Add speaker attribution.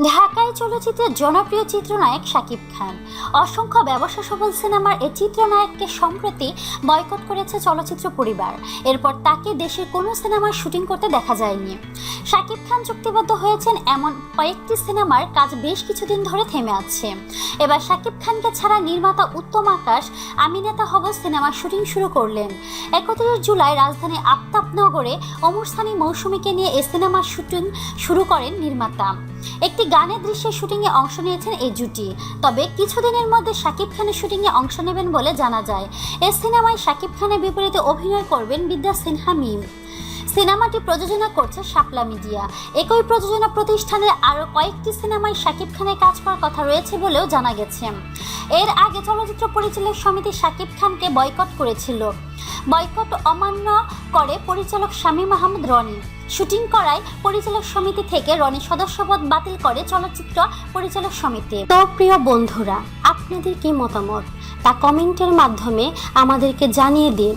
Speaker 1: Ndak ঢাকায় চলচ্চিত্রের জনপ্রিয় চিত্রনায়ক শাকিব খান। অসংখ্য ব্যবসা সফল সিনেমার এই চিত্রনায়ককে সম্প্রতি বয়কট করেছে চলচ্চিত্র পরিবার। এরপর তাকে দেশের কোনো সিনেমার শুটিং করতে দেখা যায়নি। শাকিব খান চুক্তিবদ্ধ হয়েছেন এমন কয়েকটি সিনেমার কাজ বেশ কিছুদিন ধরে থেমে আছে। এবার শাকিব খানকে ছাড়া নির্মাতা উত্তম আকাশ আমি নেতা হব সিনেমার শুটিং শুরু করলেন। একত্রিশ জুলাই রাজধানী আফতাবনগরে অমরস্থানী মৌসুমীকে নিয়ে এই সিনেমার শুটিং শুরু করেন নির্মাতা। একটি গানের দৃশ্যে শুটিংয়ে অংশ নিয়েছেন এই জুটি। তবে কিছুদিনের মধ্যে শাকিব খানের শুটিংয়ে অংশ নেবেন বলে জানা যায়। এ সিনেমায় শাকিব খানের বিপরীতে অভিনয় করবেন বিদ্যা সিনহা মিম। সিনেমাটি প্রযোজনা করছে শাপলা মিডিয়া। একই প্রযোজনা প্রতিষ্ঠানের আরও কয়েকটি সিনেমায় শাকিব খানের কাজ করার কথা রয়েছে বলেও জানা গেছে। এর আগে চলচ্চিত্র পরিচালক সমিতি শাকিব খানকে বয়কট করেছিল। বয়কট অমান্য করে পরিচালক শামীম মাহমুদ রনি। শুটিং করায় পরিচালক সমিতি থেকে রনি সদস্যপদ বাতিল করে চলচ্চিত্র পরিচালক সমিতি। তো প্রিয় বন্ধুরা, আপনাদের কি মতামত? তা কমেন্টের মাধ্যমে আমাদেরকে জানিয়ে দিন।